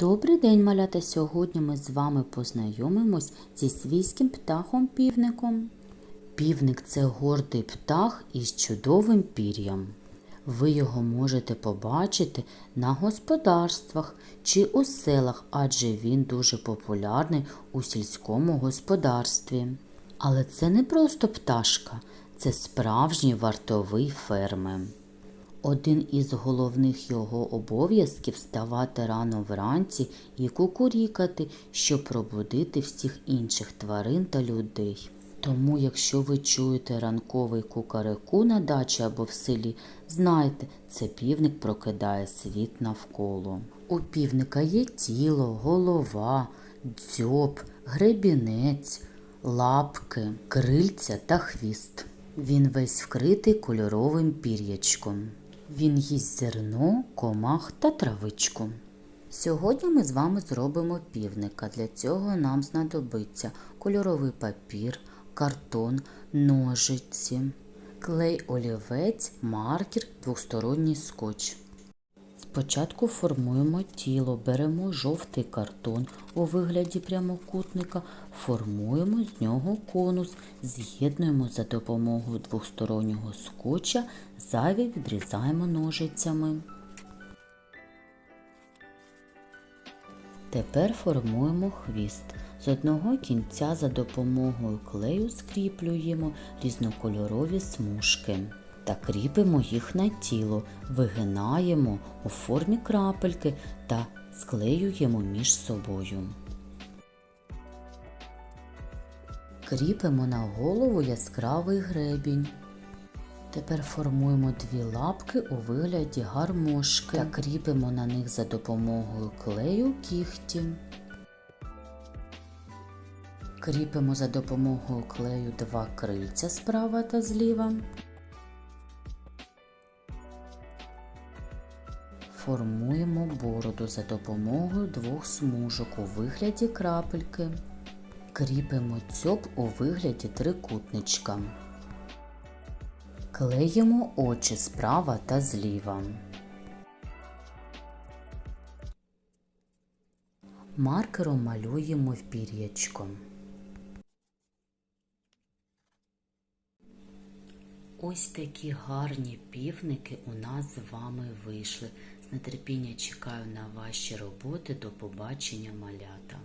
Добрий день, малята! Сьогодні ми з вами познайомимось зі свійським птахом півником. Півник це гордий птах із чудовим пір'ям. Ви його можете побачити на господарствах чи у селах, адже він дуже популярний у сільському господарстві. Але це не просто пташка, це справжній вартовий ферми. Один із головних його обов'язків вставати рано вранці і кукурікати, щоб пробудити всіх інших тварин та людей. Тому, якщо ви чуєте ранковий кукареку на дачі або в селі, знайте, це півник прокидає світ навколо. У півника є тіло, голова, дзьоб, гребінець, лапки, крильця та хвіст. Він весь вкритий кольоровим пір'ячком. Він їсть зерно, комах та травичку. Сьогодні ми з вами зробимо півника. Для цього нам знадобиться кольоровий папір, картон, ножиці, клей олівець, маркер, двосторонній скотч. Спочатку формуємо тіло, беремо жовтий картон у вигляді прямокутника, формуємо з нього конус, з'єднуємо за допомогою двостороннього скотча, зайві відрізаємо ножицями. Тепер формуємо хвіст. З одного кінця за допомогою клею скріплюємо різнокольорові смужки та кріпимо їх на тіло, вигинаємо у формі крапельки та склеюємо між собою. Кріпимо на голову яскравий гребінь. Тепер формуємо дві лапки у вигляді гармошки та кріпимо на них за допомогою клею кігті. Кріпимо за допомогою клею два крильця справа та зліва. Формуємо бороду за допомогою двох смужок у вигляді крапельки. Кріпимо дзьоб у вигляді трикутничка. Клеїмо очі справа та зліва. Маркером малюємо в пір'ячко. Ось такі гарні півники у нас з вами вийшли. З нетерпіння чекаю на ваші роботи. До побачення, малята!